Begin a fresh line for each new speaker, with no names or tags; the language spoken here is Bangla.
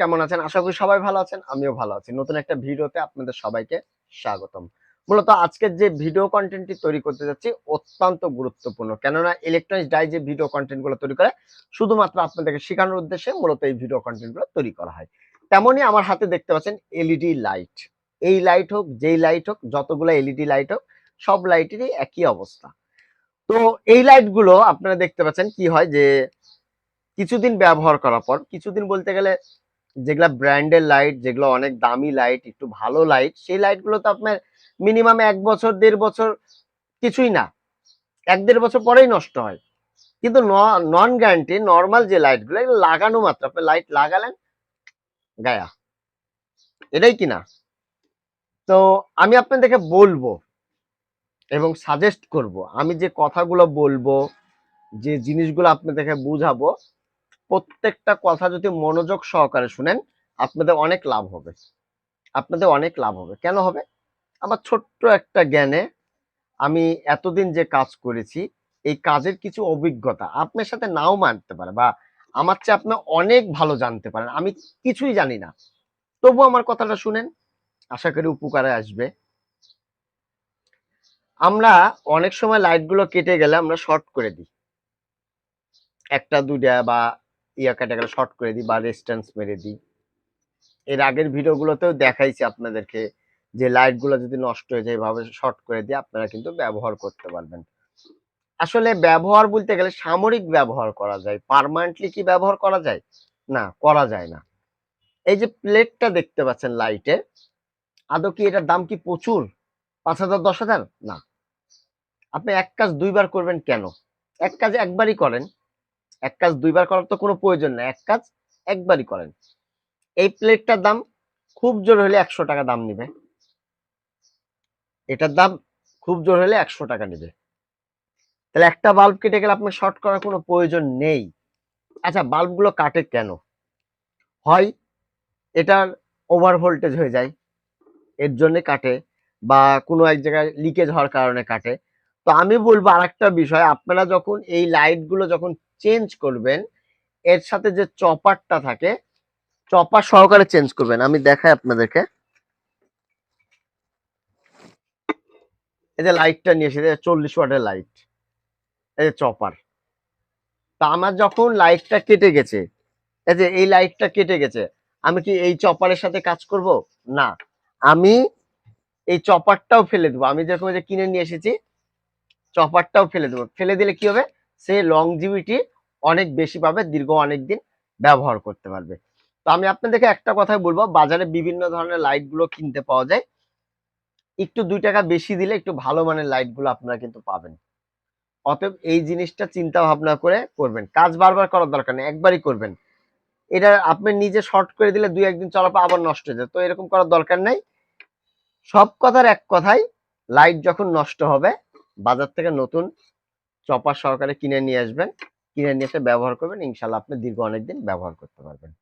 কেমন আছেন? আশা করি সবাই ভালো আছেন, আমিও ভালো আছি। নতুন একটা ভিডিওতে আপনাদের সবাইকে স্বাগতম। মূলত আজকের যে ভিডিও কন্টেন্টটি তৈরি করতে যাচ্ছি অত্যন্ত গুরুত্বপূর্ণ। কেননা ইলেকট্রনিক্স ডাই যে ভিডিও কন্টেন্টগুলো তৈরি করে, শুধুমাত্র আপনাদেরকে শেখানোর উদ্দেশ্যে মূলত এই ভিডিও কন্টেন্টগুলো তৈরি করা হয়। তেমনই আমার হাতে দেখতে পাচ্ছেন এলইডি লাইট এই লাইট হোক, যেই লাইট হোক, যতগুলো এলইডি লাইট হোক, সব লাইটেরই একই অবস্থা। তো এই লাইটগুলো আপনারা দেখতে পাচ্ছেন কি হয় যে, কিছুদিন ব্যবহার করার পর, কিছুদিন বলতে গেলে যেগুলা ব্র্যান্ডের লাইট যেগুলো অনেক দামি লাইট একটু ভালো লাইট সেই লাইটগুলো তো আপনার মিনিমাম এক বছর, দেড় বছর কিছুই না। এক দেড় বছর পরেই নষ্ট হয়। কিন্তু নন গ্যারান্টি নর্মাল যে লাইটগুলো এগুলো লাগানো মাত্র। আপনি লাইট লাগালেন, গায়া। এটাই কিনা? তো আমি আপনাদেরকে বলব এবং সাজেস্ট করব। আমি যে কথাগুলো বলব, যে জিনিসগুলো আপনাদেরকে বুঝাবো প্রত্যেকটা কথা যদি মনোযোগ সহকারে শুনেন, আপনাদের অনেক লাভ হবে। আপনাদের অনেক লাভ হবে। কেন হবে? আমার ছোট্ট একটা জ্ঞানে আমি এতদিন যে কাজ করেছি, এই কাজের কিছু অভিজ্ঞতা আপনার সাথে নাও মানতে পারে বা আমার চেয়ে আপনি অনেক ভালো জানতে পারেন। আমি কিছুই জানি না। তবু আমার কথাটা শুনেন, আশা করি উপকারে আসবে। আমরা অনেক সময় লাইটগুলো কেটে গেলে আমরা শর্ট করে দিই। একটা দুটা বা ইয়া শর্ট করে দিই বা রেস্টেন্স মেরে দিই। এর আগের ভিডিওগুলোতেও দেখাইছি আপনাদেরকে যে লাইটগুলো যদি নষ্ট হয়ে যায় এভাবে শর্ট করে দিয়ে আপনারা কিন্তু ব্যবহার করতে পারবেন। আসলে ব্যবহার বলতে গেলে সামরিক ব্যবহার করা যায়। পার্মানেন্টলি কি ব্যবহার করা যায়? না, করা যায় না। এই যে প্লেটটা দেখতে পাচ্ছেন লাইটে আদৌ কি এটার দাম কি প্রচুর? পাঁচ হাজার, দশ হাজার? না। আপনি এক কাজ দুইবার করবেন কেন? এক কাজ একবারই করেন এক কাজ দুইবার করার তো কোনো প্রয়োজন নেই, এক কাজ একবারই করেন। এই প্লেটটার দাম খুব জোর হলে একশো টাকা দাম নিবে। এটার দাম খুব জোর হলে একশো টাকা নেবে। তাহলে একটা বাল্ব কেটে গেলে আপনার শর্ট করার কোনো প্রয়োজন নেই। আচ্ছা বাল্বগুলো কাটে কেন? হয় এটার ওভার ভোল্টেজ হয়ে যায়, এর জন্য কাটে বা কোনো এক জায়গায় লিকেজ হওয়ার কারণে কাটে। তো আমি বলব আরেকটা বিষয়, আপনারা যখন এই লাইটগুলো যখন চেঞ্জ করবেন, এর সাথে যে চপারটা থাকে, চপার সহকারে চেঞ্জ করবেন। আমি দেখাই আপনাদেরকে। এই যে লাইটটা নিয়ে এসেছে, চল্লিশ ওয়াটের লাইট এই যে চপার। তা আমার যখন লাইটটা কেটে গেছে, এই যে এই লাইটটা কেটে গেছে, আমি কি এই চপারের সাথে কাজ করব? না। আমি এই চপারটাও ফেলে দেবো। আমি যখন যে কিনে নিয়ে এসেছি চপারটাও ফেলে দেবো। ফেলে দিলে কি হবে? সে লংজিভিটি অনেক বেশি পাবে, দীর্ঘ অনেক দিন ব্যবহার করতে পারবে। তো আমি আপনাদেরকে একটা কথাই বলব, বাজারে বিভিন্ন ধরনের লাইটগুলো কিনতে পাওয়া যায়। একটু দুই টাকা বেশি দিলে একটু ভালো মানের লাইটগুলো আপনারা কিন্তু পাবেন। অতএব এই জিনিসটা চিন্তা ভাবনা করে করবেন। কাজ বারবার করার দরকার নেই, একবারই করবেন। এটা আপনি নিজে শর্ট করে দিলে দুই একদিন চলার পর আবার নষ্ট হয়ে যায়। তো এরকম করার দরকার নাই। সব কথার এক কথাই লাইট যখন নষ্ট হবে বাজার থেকে নতুন চপার সহকারে কিনে নিয়ে আসবেন। কিনে নিয়ে এসে ব্যবহার করবেন। ইনশাল্লাহ আপনি দীর্ঘ অনেকদিন ব্যবহার করতে পারবেন।